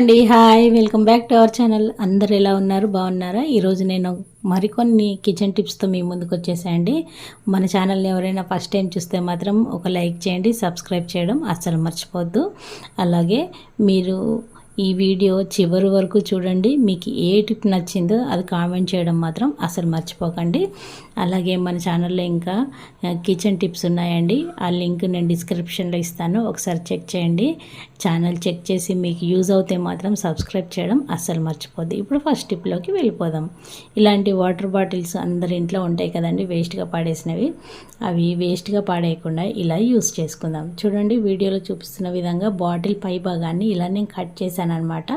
అండి hi welcome back to our channel. అందరు ఎలా ఉన్నారు? బాగున్నారా? ఈరోజు నేను మరికొన్ని కిచెన్ టిప్స్తో మీ ముందుకు వచ్చేసాయండి మన ఛానల్ని ఎవరైనా ఫస్ట్ టైం చూస్తే మాత్రం ఒక లైక్ చేయండి సబ్స్క్రైబ్ చేయడం అస్సలు మర్చిపోద్దు అలాగే మీరు ఈ వీడియో చివరి వరకు చూడండి మీకు ఏ టిప్ నచ్చిందో అది కామెంట్ చేయడం మాత్రం అసలు మర్చిపోకండి. అలాగే మన ఛానల్లో ఇంకా కిచెన్ టిప్స్ ఉన్నాయండి. ఆ లింక్ నేను డిస్క్రిప్షన్లో ఇస్తాను ఒకసారి చెక్ చేయండి. ఛానల్ చెక్ చేసి మీకు యూజ్ అవుతే మాత్రం సబ్స్క్రైబ్ చేయడం అస్సలు మర్చిపోద్ది. ఇప్పుడు ఫస్ట్ టిప్లోకి వెళ్ళిపోదాం. ఇలాంటి వాటర్ బాటిల్స్ అందరి ఇంట్లో ఉంటాయి కదండి వేస్ట్గా పాడేసినవి. అవి వేస్ట్గా పాడేయకుండా ఇలా యూస్ చేసుకుందాం. చూడండి వీడియోలో చూపిస్తున్న విధంగా బాటిల్ పై భాగాన్ని ఇలా నేను కట్ చేశాను అనమాట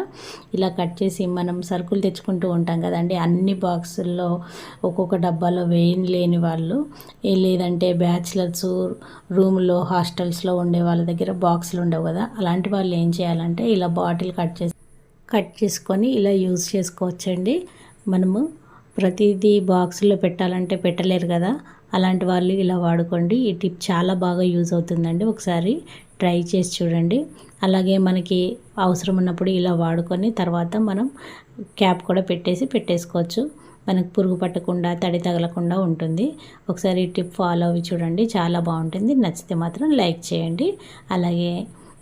ఇలా కట్ చేసి మనం సరుకులు తెచ్చుకుంటూ ఉంటాం కదండి అన్ని బాక్సుల్లో ఒక్కొక్క డబ్బాలో వేయని లేని వాళ్ళు లేదంటే బ్యాచిలర్స్ రూమ్లో హాస్టల్స్లో ఉండే వాళ్ళ దగ్గర బాక్సులు ఉండవు కదా. అలాంటి వాళ్ళు ఏం చేయాలంటే ఇలా బాటిల్ కట్ చేసి కట్ చేసుకొని ఇలా యూజ్ చేసుకోవచ్చండి. మనము ప్రతిదీ బాక్స్లో పెట్టాలంటే పెట్టలేరు కదా. అలాంటి వాళ్ళు ఇలా వాడుకోండి. ఈ టిప్ చాలా బాగా యూజ్ అవుతుందండి. ఒకసారి ట్రై చేసి చూడండి. అలాగే మనకి అవసరం ఉన్నప్పుడు ఇలా వాడుకొని తర్వాత మనం క్యాప్ కూడా పెట్టేసి పెట్టేసుకోవచ్చు. మనకు పురుగు పట్టకుండా తడి తగలకుండా ఉంటుంది. ఒకసారి ఈ టిప్ ఫాలో అవి చూడండి. చాలా బాగుంటుంది. నచ్చితే మాత్రం లైక్ చేయండి. అలాగే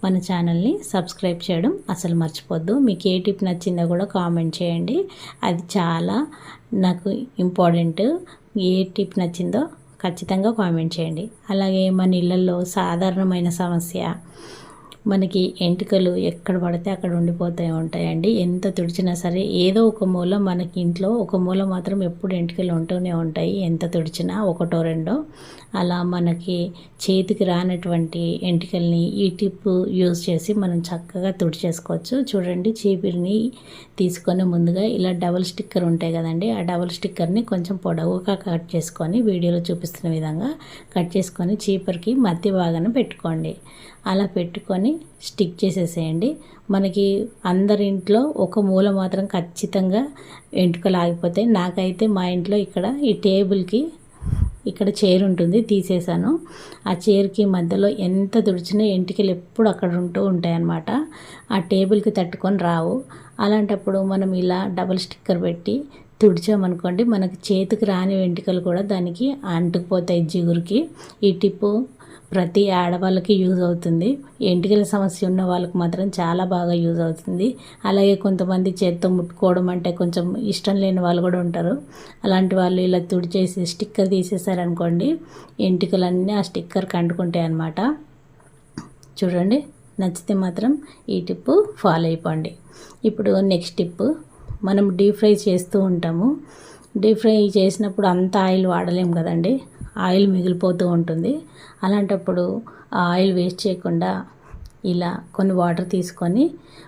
మన ఛానల్ని సబ్స్క్రైబ్ చేయడం అసలు మర్చిపోద్దు. మీకు ఏ టిప్ నచ్చిందో కూడా కామెంట్ చేయండి. అది చాలా నాకు ఇంపార్టెంట్. ఏ టిప్ నచ్చిందో ఖచ్చితంగా కామెంట్ చేయండి. అలాగే మన ఇళ్ళల్లో సాధారణమైన సమస్య మనకి ఎంటికలు ఎక్కడ పడితే అక్కడ ఉండిపోతాయి ఉంటాయండి. ఎంత తుడిచినా సరే ఏదో ఒక మూల మనకి ఇంట్లో ఒక మూల మాత్రం ఎప్పుడు ఎంటికలు ఉంటూనే ఉంటాయి. ఎంత తుడిచినా ఒకటో రెండో. అలా మనకి చేతికి రానటువంటి ఎంటికల్ని ఈ టిప్ యూజ్ చేసి మనం చక్కగా తుడిచేసుకోవచ్చు చూడండి చీపిరిని తీసుకొని ముందుగా ఇలా డబల్ స్టిక్కర్ ఉంటాయి కదండి. ఆ డబల్ స్టిక్కర్ని కొంచెం పొడవుగా కట్ చేసుకొని వీడియోలో చూపిస్తున్న విధంగా కట్ చేసుకొని చీపర్కి మధ్య భాగాన పెట్టుకోండి. అలా పెట్టుకొని స్టిక్ చేసేసేయండి. మనకి అందరి ఇంట్లో ఒక మూల మాత్రం ఖచ్చితంగా వెంట్రుకలు ఆగిపోతాయి నాకైతే మా ఇంట్లో ఇక్కడ ఈ టేబుల్కి ఇక్కడ చైర్ ఉంటుంది తీసేసాను ఆ చైర్కి మధ్యలో ఎంత తుడిచినా ఎంటికలు ఎప్పుడు అక్కడ ఉంటూ ఉంటాయి అన్నమాట ఆ టేబుల్కి తట్టుకొని రావు. అలాంటప్పుడు మనం ఇలా డబల్ స్టిక్కర్ పెట్టి తుడిచామనుకోండి మనకి చేతికి రాని వెంట్రుకలు కూడా దానికి అంటుకుపోతాయి జిగురికి. ఈ టిప్పు ప్రతి ఆడవాళ్ళకి యూజ్ అవుతుంది. ఎంటికల సమస్య ఉన్న వాళ్ళకి మాత్రం చాలా బాగా యూజ్ అవుతుంది. అలాగే కొంతమంది చేత్తో ముట్టుకోవడం అంటే కొంచెం ఇష్టం లేని వాళ్ళు కూడా ఉంటారు. అలాంటి వాళ్ళు ఇలా తుడిచేసి స్టిక్కర్ తీసేసారనుకోండి ఎంటికలన్నీ ఆ స్టిక్కర్కి అంటుకుంటాయి అన్నమాట. చూడండి నచ్చితే మాత్రం ఈ టిప్పు ఫాలో అయిపోండి. ఇప్పుడు నెక్స్ట్ టిప్పు మనం డీప్ ఫ్రై చేస్తూ ఉంటాము. డీప్ ఫ్రై చేసినప్పుడు అంత ఆయిల్ వాడలేము కదండి. ఆయిల్ మిగిలిపోతూ ఉంటుంది. అలాంటప్పుడు ఆ ఆయిల్ వేస్ట్ చేయకుండా ఇలా కొన్ని వాటర్ తీసుకొని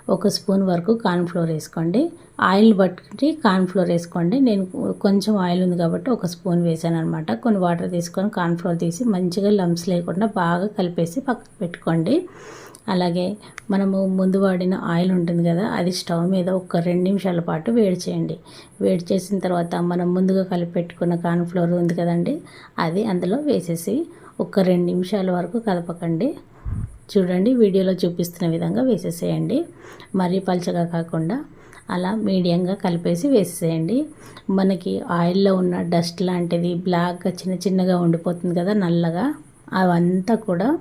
ఒక స్పూన్ వరకు కార్న్ఫ్లోర్ వేసుకోండి. ఆయిల్ బట్టి కార్న్ఫ్లోర్ వేసుకోండి. నేను కొంచెం ఆయిల్ ఉంది కాబట్టి ఒక స్పూన్ వేసాను అనమాట కొన్ని వాటర్ తీసుకొని కార్న్ఫ్లోర్ తీసి మంచిగా లంప్స్ లేకుండా బాగా కలిపేసి పక్కకు పెట్టుకోండి. అలాగే మనము ముందు వాడిన ఆయిల్ ఉంటుంది కదా అది స్టవ్ మీద ఒక రెండు నిమిషాల పాటు వేడి చేయండి. వేడి చేసిన తర్వాత మనం ముందుగా కలిపి పెట్టుకున్న కార్న్ఫ్లోర్ ఉంది కదండి అది అందులో వేసేసి ఒక రెండు నిమిషాల వరకు కలపకండి. చూడండి వీడియోలో చూపిస్తున్న విధంగా వేసేసేయండి. మరీ పలచగా కాకుండా అలా మీడియంగా కలిపేసి వేసేసేయండి. మనకి ఆయిల్లో ఉన్న డస్ట్ లాంటిది బ్లాక్గా చిన్న చిన్నగా ఉండిపోతుంది కదా నల్లగా అవంతా కూడా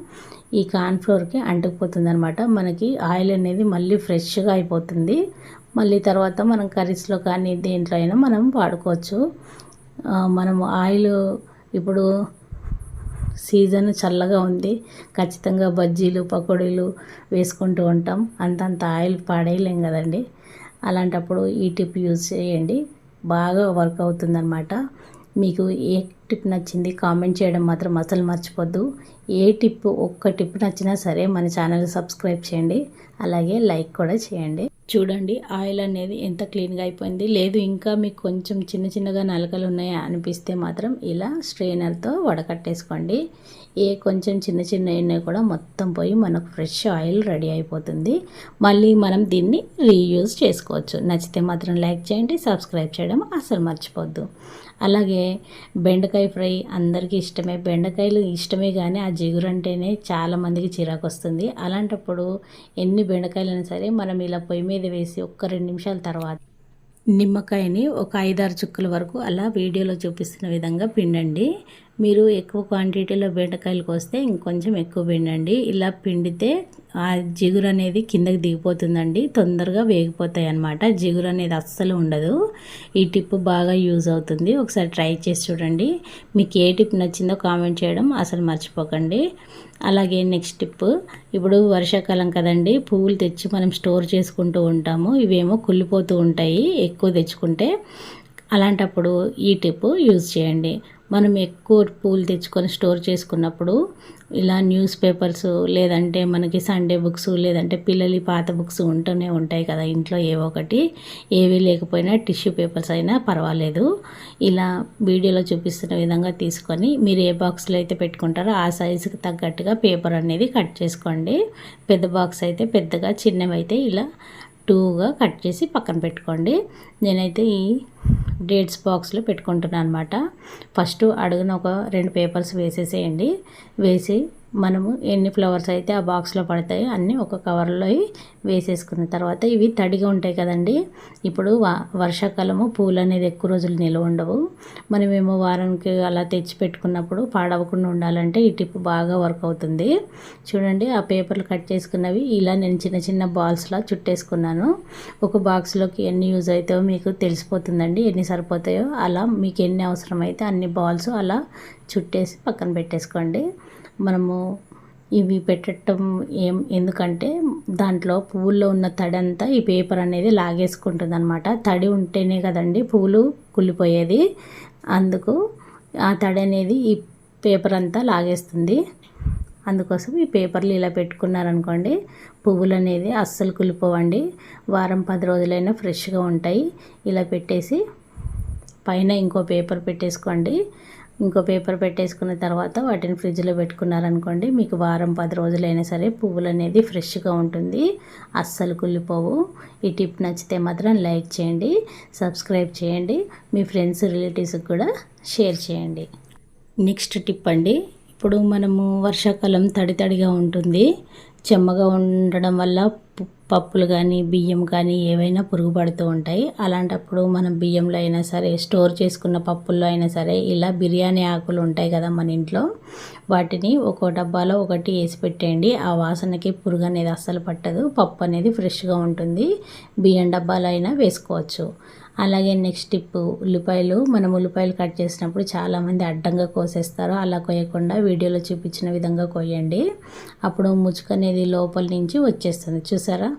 ఈ కార్న్ఫ్లోర్కి అంటుకుపోతుంది అనమాట మనకి ఆయిల్ అనేది మళ్ళీ ఫ్రెష్గా అయిపోతుంది. మళ్ళీ తర్వాత మనం కర్రీస్లో కానీ దేంట్లో అయినా మనం వాడుకోవచ్చు. మనం ఆయిల్ ఇప్పుడు సీజన్ చల్లగా ఉంది. ఖచ్చితంగా బజ్జీలు పకోడీలు వేసుకుంటూ ఉంటాం. అంతంత ఆయిల్ పాడేయలేం కదండి. అలాంటప్పుడు ఈ టిప్ యూజ్ చేయండి. బాగా వర్క్ అవుతుందన్నమాట. మీకు ఏ టిప్ నచ్చింది కామెంట్ చేయడం మాత్రం అసలు మర్చిపోద్దు. ఏ టిప్ ఒక్క టిప్ నచ్చినా సరే మన ఛానల్ సబ్స్క్రైబ్ చేయండి. అలాగే లైక్ కూడా చేయండి. చూడండి ఆయిల్ అనేది ఎంత క్లీన్గా అయిపోయింది. లేదు ఇంకా మీకు కొంచెం చిన్న చిన్నగా నలకలు ఉన్నాయా అనిపిస్తే మాత్రం ఇలా స్ట్రెయినర్తో వడకట్టేసుకోండి. ఏ కొంచెం చిన్న చిన్న అయినా కూడా మొత్తం పోయి మనకు ఫ్రెష్ ఆయిల్ రెడీ అయిపోతుంది. మళ్ళీ మనం దీన్ని రీయూజ్ చేసుకోవచ్చు. నచ్చితే మాత్రం లైక్ చేయండి సబ్స్క్రైబ్ చేయడం అసలు మర్చిపోద్దు. అలాగే బెండకాయ ఫ్రై అందరికీ ఇష్టమే. బెండకాయలు ఇష్టమే కానీ ఆ జిగురు అంటేనే చాలామందికి చిరాకు వస్తుంది అలాంటప్పుడు ఎన్ని బెండకాయలైనా సరే మనం ఇలా పొయ్యి మీద వేసి ఒక్క రెండు నిమిషాల తర్వాత నిమ్మకాయని ఒక ఐదారు చుక్కల వరకు అలా వీడియోలో చూపిస్తున్న విధంగా పిండండి. మీరు ఎక్కువ క్వాంటిటీలో బెండకాయలు కోస్తే ఇంకొంచెం ఎక్కువ పిండండి. ఇలా పిండితే ఆ జిగురు అనేది కిందకి దిగిపోతుందండి. తొందరగా వేగిపోతాయి అన్నమాట. జిగురు అనేది అస్సలు ఉండదు. ఈ టిప్ బాగా యూజ్ అవుతుంది. ఒకసారి ట్రై చేసి చూడండి. మీకు ఏ టిప్ నచ్చిందో కామెంట్ చేయడం అసలు మర్చిపోకండి. అలాగే నెక్స్ట్ టిప్. ఇప్పుడు వర్షాకాలం కదండి. పువ్వులు తెచ్చి మనం స్టోర్ చేసుకుంటూ ఉంటాము. ఇవేమో కుళ్ళిపోతూ ఉంటాయి. ఎక్కువ తెచ్చుకుంటే అలాంటప్పుడు ఈ టిప్ యూజ్ చేయండి. మనం ఎక్కువ పూలు తెచ్చుకొని స్టోర్ చేసుకున్నప్పుడు ఇలా న్యూస్ పేపర్స్ లేదంటే మనకి సండే బుక్స్ లేదంటే పిల్లలు పాత బుక్స్ ఉంటూనే ఉంటాయి కదా ఇంట్లో ఏవో ఒకటి. ఏవి లేకపోయినా టిష్యూ పేపర్స్ అయినా పర్వాలేదు. ఇలా వీడియోలో చూపిస్తున్న విధంగా తీసుకొని మీరు ఏ బాక్స్లో అయితే పెట్టుకుంటారో ఆ సైజుకి తగ్గట్టుగా పేపర్ అనేది కట్ చేసుకోండి. పెద్ద బాక్స్ అయితే పెద్దగా చిన్నవి అయితే ఇలా టూగా కట్ చేసి పక్కన పెట్టుకోండి. నేనైతే ఈ డేట్స్ బాక్స్లో పెట్టుకుంటున్నాను అనమాట ఫస్ట్ అడుగున ఒక రెండు పేపర్స్ వేసేసేయండి. వేసి మనము ఎన్ని ఫ్లవర్స్ అయితే ఆ బాక్స్లో పడతాయో అన్నీ ఒక కవర్లో వేసేసుకున్న తర్వాత ఇవి తడిగా ఉంటాయి కదండి. ఇప్పుడు వర్షాకాలము పూలు అనేది ఎక్కువ రోజులు నిల్వ ఉండవు. మనమేమో వారానికి అలా తెచ్చి పెట్టుకున్నప్పుడు పాడవకుండా ఉండాలంటే ఈ టిప్ బాగా వర్క్ అవుతుంది. చూడండి ఆ పేపర్లు కట్ చేసుకున్నవి ఇలా నేను చిన్న చిన్న బాల్స్లా చుట్టేసుకున్నాను. ఒక బాక్స్లోకి ఎన్ని యూజ్ అవుతాయో మీకు తెలిసిపోతుందండి. ఎన్ని సరిపోతాయో అలా మీకు ఎన్ని అవసరమైతే అన్ని బాల్స్ అలా చుట్టేసి పక్కన పెట్టేసుకోండి. మనము ఇవి పెట్టడం ఏం ఎందుకంటే దాంట్లో పువ్వుల్లో ఉన్న తడి అంతా ఈ పేపర్ అనేది లాగేసుకుంటుంది అనమాట తడి ఉంటేనే కదండి పువ్వులు కుళ్ళిపోయేది. అందుకు ఆ తడి అనేది ఈ పేపర్ అంతా లాగేస్తుంది. అందుకోసం ఈ పేపర్లు ఇలా పెట్టుకున్నారనుకోండి పువ్వులు అనేది అస్సలు కులిపోవండి వారం పది రోజులైనా ఫ్రెష్గా ఉంటాయి. ఇలా పెట్టేసి పైన ఇంకో పేపర్ పెట్టేసుకోండి. ఇంకో పేపర్ పెట్టేసుకున్న తర్వాత వాటిని ఫ్రిడ్జ్లో పెట్టుకున్నారనుకోండి మీకు వారం పది రోజులైనా సరే పువ్వులు అనేది ఫ్రెష్గా ఉంటుంది. అస్సలు కుళ్ళిపోవు. ఈ టిప్ నచ్చితే మాత్రం లైక్ చేయండి సబ్స్క్రైబ్ చేయండి మీ ఫ్రెండ్స్ రిలేటివ్స్కి కూడా షేర్ చేయండి. నెక్స్ట్ టిప్ అండి. ఇప్పుడు మనము వర్షాకాలం తడి తడిగా ఉంటుంది. చెమ్మగా ఉండడం వల్ల పప్పులు కానీ బియ్యం కానీ ఏవైనా పురుగు పడుతూ ఉంటాయి. అలాంటప్పుడు మనం బియ్యంలో అయినా సరే స్టోర్ చేసుకున్న పప్పుల్లో అయినా సరే ఇలా బిర్యానీ ఆకులు ఉంటాయి కదా మన ఇంట్లో. వాటిని ఒక డబ్బాలో ఒకటి వేసి పెట్టేయండి. ఆ వాసనకి పురుగు అనేది అస్సలు పట్టదు. పప్పు అనేది ఫ్రెష్గా ఉంటుంది. బియ్యం డబ్బాలో అయినా వేసుకోవచ్చు. అలాగే నెక్స్ట్ టిప్ ఉల్లిపాయలు. మనం ఉల్లిపాయలు కట్ చేసినప్పుడు చాలామంది అడ్డంగా కోసేస్తారు. అలా కొయ్యకుండా వీడియోలో చూపించిన విధంగా కొయ్యండి. అప్పుడు ముచ్చుక అనేది లోపల నుంచి వచ్చేస్తుంది. చూసారా?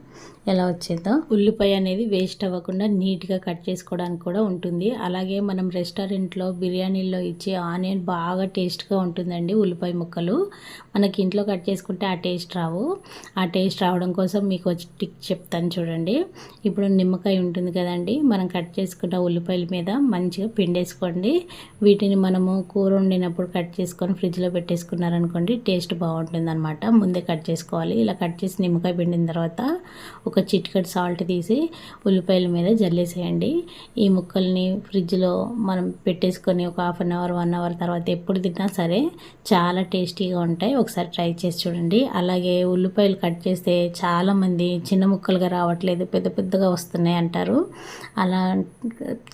ఎలా వచ్చిందో ఉల్లిపాయ అనేది వేస్ట్ అవ్వకుండా నీట్గా కట్ చేసుకోవడానికి కూడా ఉంటుంది. అలాగే మనం రెస్టారెంట్లో బిర్యానీలో ఇచ్చే ఆనియన్ బాగా టేస్ట్గా ఉంటుందండి ఉల్లిపాయ ముక్కలు. మనకి ఇంట్లో కట్ చేసుకుంటే ఆ టేస్ట్ రావు. ఆ టేస్ట్ రావడం కోసం మీకు వచ్చి టిక్ చెప్తాను చూడండి. ఇప్పుడు నిమ్మకాయ ఉంటుంది కదండి మనం కట్ చేసుకున్న ఉల్లిపాయల మీద మంచిగా పిండేసుకోండి. వీటిని మనము కూర వండినప్పుడు కట్ చేసుకొని ఫ్రిడ్జ్లో పెట్టేసుకున్నారనుకోండి టేస్ట్ బాగుంటుంది అనమాట ముందే కట్ చేసుకోవాలి. ఇలా కట్ చేసి నిమ్మకాయ పిండిన తర్వాత ఒక చిట్కటి సాల్ట్ తీసి ఉల్లిపాయల మీద జల్లేసేయండి. ఈ ముక్కల్ని ఫ్రిడ్జ్లో మనం పెట్టేసుకొని ఒక half an hour one hour తర్వాత ఎప్పుడు తిన్నా సరే చాలా టేస్టీగా ఉంటాయి. ఒకసారి ట్రై చేసి చూడండి. అలాగే ఉల్లిపాయలు కట్ చేస్తే చాలామంది చిన్న ముక్కలుగా రావట్లేదు పెద్ద పెద్దగా వస్తున్నాయి అంటారు. అలా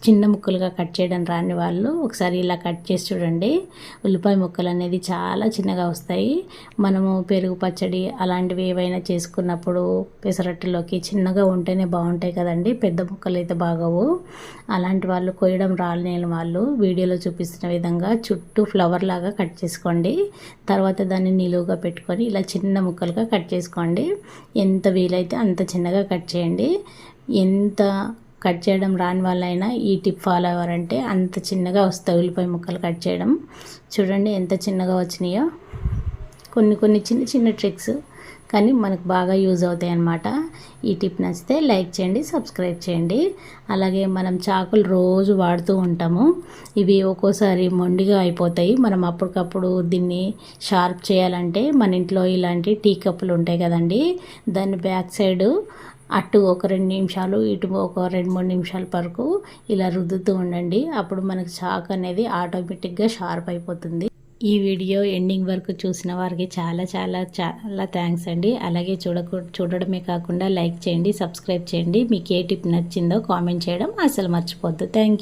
చిన్న ముక్కలుగా కట్ చేయడం రాని వాళ్ళు ఒకసారి ఇలా కట్ చేసి చూడండి. ఉల్లిపాయ ముక్కలు అనేది చాలా చిన్నగా వస్తాయి. మనము పెరుగు పచ్చడి అలాంటివి ఏవైనా చేసుకున్నప్పుడు పెసరట్టులోకి చిన్నగా ఉంటేనే బాగుంటాయి కదండి. పెద్ద ముక్కలు అయితే బాగవు. అలాంటి వాళ్ళు కొయ్యడం రాలేని వాళ్ళు వీడియోలో చూపిస్తున్న విధంగా చుట్టూ ఫ్లవర్ లాగా కట్ చేసుకోండి. తర్వాత దాన్ని నిలువుగా పెట్టుకొని ఇలా చిన్న ముక్కలుగా కట్ చేసుకోండి. ఎంత వీలైతే అంత చిన్నగా కట్ చేయండి. ఎంత కట్ చేయడం రాని వాళ్ళైనా ఈ టిప్ ఫాలో అవ్వారంటే అంత చిన్నగా వస్తాయి ఉల్లిపాయ ముక్కలు కట్ చేయడం. చూడండి ఎంత చిన్నగా వచ్చినాయో. కొన్ని కొన్ని చిన్న చిన్న ట్రిక్స్ కానీ మనకు బాగా యూజ్ అవుతాయి అన్నమాట. ఈ టిప్ నచ్చితే లైక్ చేయండి సబ్స్క్రైబ్ చేయండి. అలాగే మనం చాకులు రోజు వాడుతూ ఉంటాము. ఇవి ఒక్కోసారి మొండిగా అయిపోతాయి. మనం అప్పటికప్పుడు దీన్ని షార్ప్ చేయాలంటే మన ఇంట్లో ఇలాంటి టీ కప్పులు ఉంటాయి కదండి. దాన్ని బ్యాక్ సైడ్ అటు ఒక రెండు నిమిషాలు ఇటు ఒక రెండు మూడు నిమిషాల వరకు ఇలా రుద్దుతూ ఉండండి. అప్పుడు మనకు చాక్ అనేది ఆటోమేటిక్గా షార్ప్ అయిపోతుంది. ఈ వీడియో ఎండింగ్ వరకు చూసిన వారికి చాలా చాలా చాలా థ్యాంక్స్ అండి. అలాగే చూడకు చూడడమే కాకుండా లైక్ చేయండి సబ్స్క్రైబ్ చేయండి. మీకు ఏ టిప్ నచ్చిందో కామెంట్ చేయడం అసలు మర్చిపోద్దు. థ్యాంక్